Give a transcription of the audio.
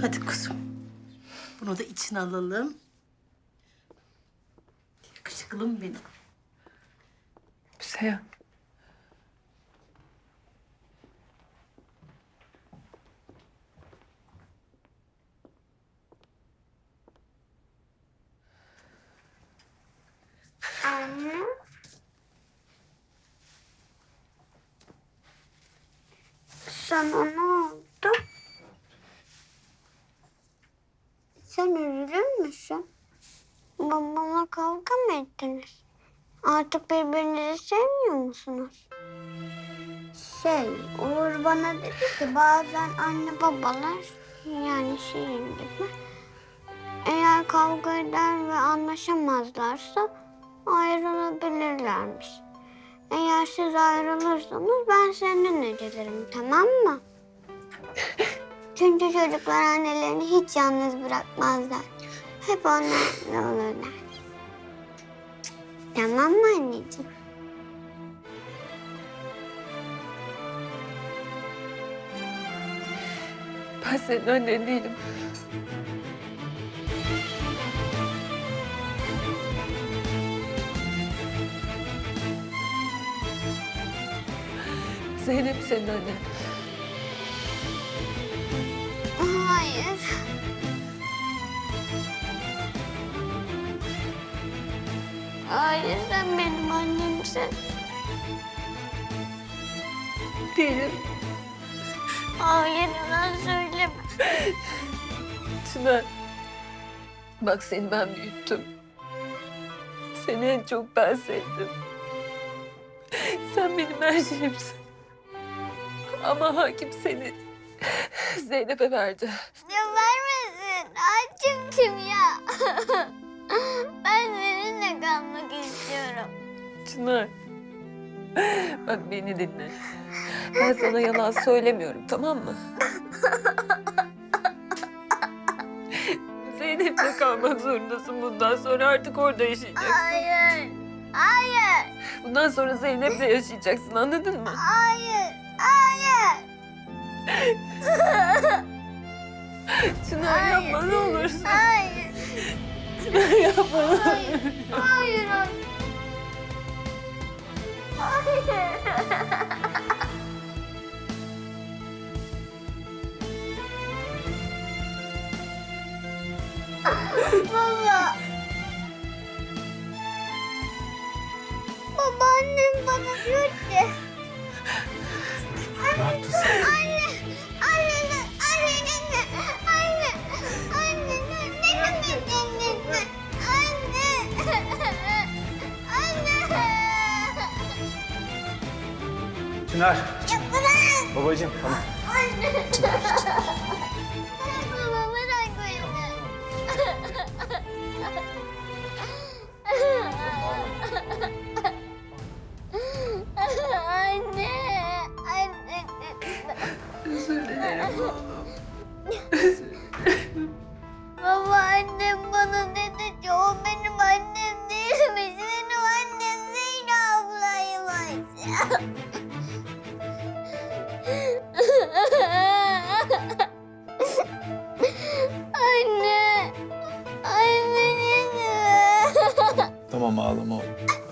Hadi kuzum. Bunu da içine alalım. Yakışıklım benim. Müzeyyen. Anne. Sana ne oldu? Sen üzülür müsün? Babamla kavga mı ettiniz? Artık birbirinizi sevmiyor musunuz? Şey, Uğur bana dedi ki bazen anne babalar yani Şirin gibi eğer kavga eder ve anlaşamazlarsa ayrılabilirlermiş. Eğer siz ayrılırsanız ben seninle gelirim tamam mı? Çünkü çocuklar annelerini hiç yalnız bırakmazlar. Hep onlarla olurlar. Tamam mı anneciğim? Ben senin annen değilim. Zeynep senin annen. Hayır sen benim annemsin. Değilim. Hayır yalan söyleme. Çınar. Bak seni ben büyüttüm. Seni en çok ben sevdim. Sen benim her şeyimsin. Ama hakim seni Zeynep'e verdi. Ya vermesin. Açım kim ya? Çınar. Bak beni dinle. Ben sana yalan söylemiyorum tamam mı? Zeynep'le kalmak zorundasın bundan sonra artık orada yaşayacaksın. Hayır. Hayır. Bundan sonra Zeynep'le yaşayacaksın anladın mı? Hayır. Hayır. Çınar yapma ne olursun. Hayır. Çınar yapma. Hayır. Hayır. ママ。ママ、ね、ママ、ぎゅって。Çınar. Bırak, Babacığım tamam. anne. Baba bırak beni. Anne, anne. Özür dilerim oğlum. Baba annem bana dedi ki o benim annem değilmiş. Benim annem Zeyno ablaymış. Sağ olun oğlum.